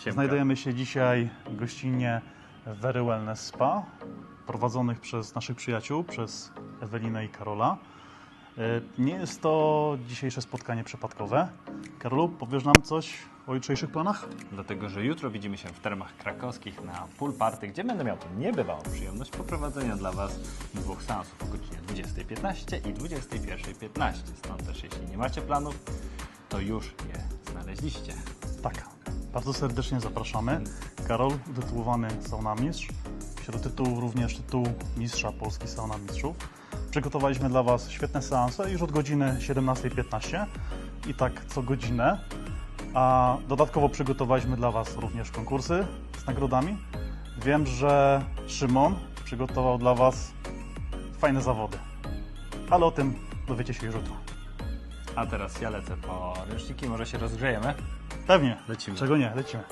Siemka. Znajdujemy się dzisiaj w gościnie Very Wellness Spa, prowadzonych przez naszych przyjaciół, przez Ewelinę i Karola. E, Nie jest to dzisiejsze spotkanie przypadkowe. Karolu, powiesz nam coś o jutrzejszych planach? Dlatego, że jutro widzimy się w termach krakowskich na pool party, gdzie będę miał niebywałą przyjemność poprowadzenia dla Was dwóch seansów o godzinie 20.15 i 21.15. Stąd też, jeśli nie macie planów, to już je znaleźliście. Tak, bardzo serdecznie zapraszamy. Karol, utytułowany saunamistrz. Wśród tytułów również tytuł mistrza Polski Sauna Mistrzów. Przygotowaliśmy dla Was świetne seanse już od godziny 17.15 i tak co godzinę. A dodatkowo przygotowaliśmy dla Was również konkursy z nagrodami. Wiem, że Szymon przygotował dla Was fajne zawody, ale o tym dowiecie się już jutro. A teraz ja lecę po ręczniki, może się rozgrzejemy? 太平洋，在七万，